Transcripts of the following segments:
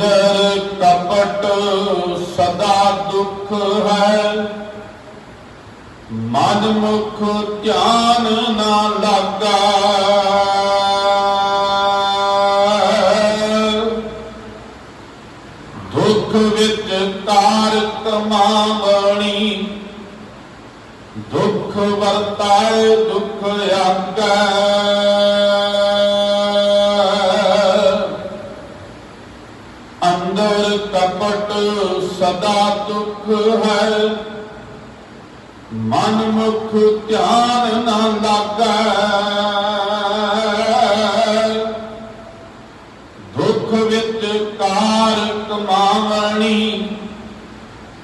ਅੰਦਰ ਕਪਟ ਸਦਾ ਦੁੱਖ ਹੈ। ਮਨ ਮੁਖ ਧਿਆਨ ਨਾ ਲਾਗਾ। ਦੁੱਖ ਵਿੱਚ ਕਾਰ ਕਮਾਵਣੀ ਦੁੱਖ ਵਰਤਾਏ ਦੁੱਖ ਆਗੈ। ਸਦਾ ਦੁੱਖ ਹੈ। ਮਨ ਮੁਖ ਧਿਆਨ ਨਾ ਲਾਗੈ। ਦੁੱਖ ਵਿੱਚ ਕਾਰ ਕਮਾਵਣੀ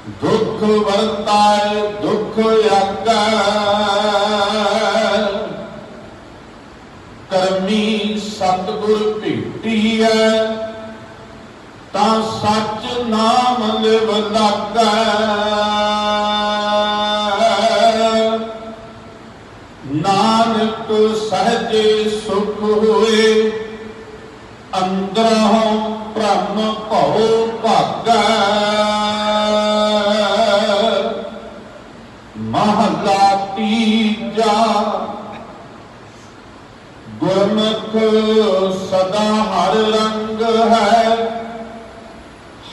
ਦੁੱਖ ਵਰਤਾਏ, ਦੁੱਖ ਆਗੈ। ਕਰਮੀ ਸਤਿਗੁਰ ਹੈ। ਤਾਂ ਸੱਚ ਨਾਮ ਲਿਵ ਲਾਗੈ ਨਾਨਕ ਸਹਜੇ ਸੁਖ ਹੋਏ, ਅੰਦਰੋਂ ਭ੍ਰਮ ਭਉ ਭਾਗੈ। ਮਹਲਾ ਤੀਜਾ, ਗੁਰਮੁਖ ਸਦਾ ਹਰ ਰੰਗ ਹੈ।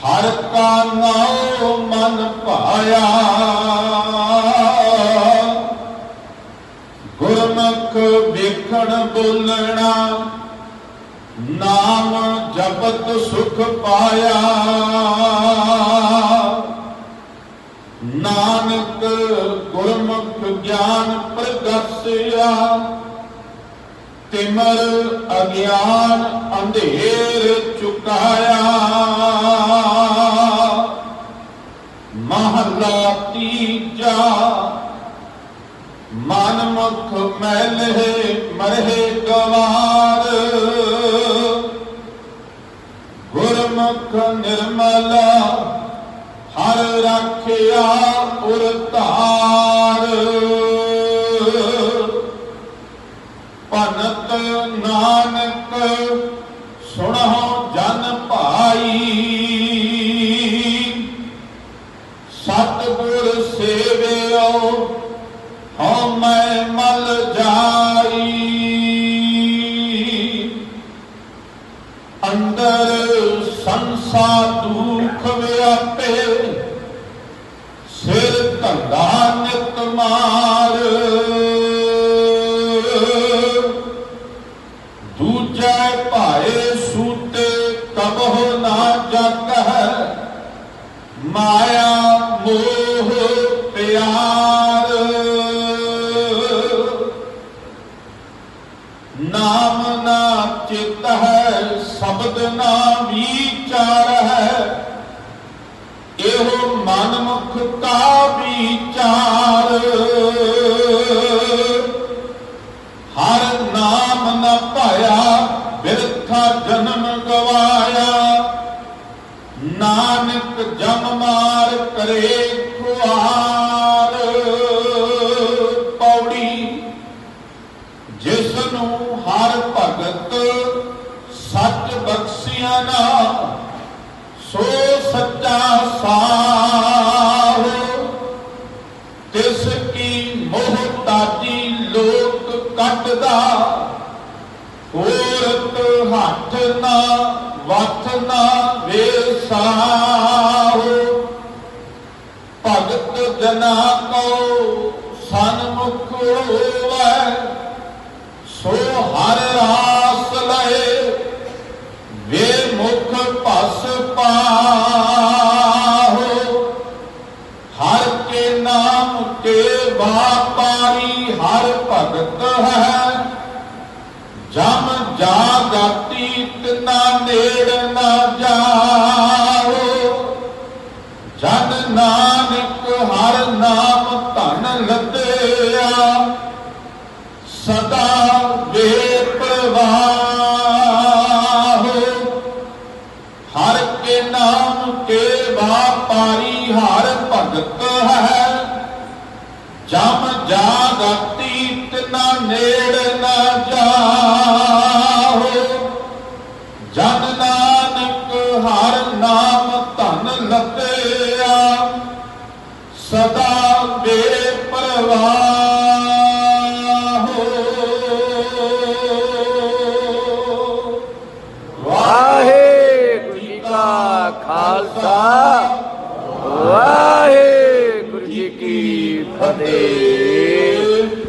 ਹਰ ਕਾ ਨਾਉ ਮਨ ਭਾਇਆ। ਗੁਰਮੁਖ ਵੇਖਣ ਬੋਲਣਾ, ਨਾਮ ਜਪਤ ਸੁਖ ਪਾਇਆ। ਨਾਨਕ ਗੁਰਮੁਖ ਗਿਆਨ ਪ੍ਰਗਟਿਆ ਤਿਮਰ ਅਗਿਆਨ ਅੰਧੇਰ ਚੁਕਾਇਆ। ਮਹਲਾ ਤੀਜਾ ਮਨ ਮੁਖ ਮੈਲਹਿ ਮਰਹਿ ਗਵਾਰ। ਗੁਰਮੁਖ ਨਿਰਮਲ ਹਰ ਰੱਖਿਆ ਉਰ ਨਾਨਕ ਸੁਣਹੁ ਜਨ ਭਾਈ। ਸਤਿਗੁਰ ਸੇਵਿਓ, ਹਉ ਮੈਂ ਮਲ ਜਾਈ। ਅੰਦਰ ਸੰਸਾ ਦੁਖ ਵਿਆਪੇ, ਸਿਰ ਧੰਦਾ ਨਿਤ ਮਾਰ ਕਬਹੁ ਨਾ ਜਗ ਹੈ ਮਾਇਆ ਮੋਹ ਪਿਆਰ। ਨਾਮ ਨਾ ਚਿਤ ਹੈ ਸ਼ਬਦ ਨਾ ਵਿਚਾਰ ਹੈ ਇਹੋ ਮਨ ਮੁਖ ਕਾ ਵਿਚਾਰ। ਕਰੇ ਖੁਆਰ ਪੌੜੀ ਜਿਸ ਨੂੰ ਹਰ ਭਗਤ ਸੱਚ ਬਖਸ਼ਿਆ ਨਾ, ਸੋ ਸੱਚਾ ਸਾਹੁ ਤਿਸ ਕੀ ਮੋਹਤਾਜੀ ਲੋਕ ਕੱਟਦਾ ਔਰਤ ਹੱਥ ਨਾ, ਵਥ ਨਾ ਵੇਸਾਹੁ ਭਗਤ ਜਨਾ ਕੋ ਸਨਮੁਖ ਹੋਵੈ ਸੋ ਹਰ ਰਾਸ ਲਏ ਵੇ ਮੁਖ ਭਸ ਪਾਹੋ। ਹਰ ਕੇ ਨਾਮ ਕੇ ਵਾਪਾਰੀ ਹਰ ਭਗਤ ਹੈ। ਜਮ ਜਾਗਤੀ ਤਿਨਾ ਨੇੜ ਨਾ ਜਾ ਸਦਾ ਬੇਪਰਵਾਹ ਹਰ ਕੇ ਨਾਮ ਕੇ ਵਾਪਾਰੀ, ਹਰ ਭਗਤ ਹੈ। ਜਮ ਜਾਗਤੀ ਤਨਾ ਨੇੜ ਨਾ ਜਾਹੋ। ਨਾਨਕ ਹਰ ਨਾਮ ਧਨ ਲੱਤਿਆ। ਸਦਾ ਬੇਪਰਵਾਹ Deus.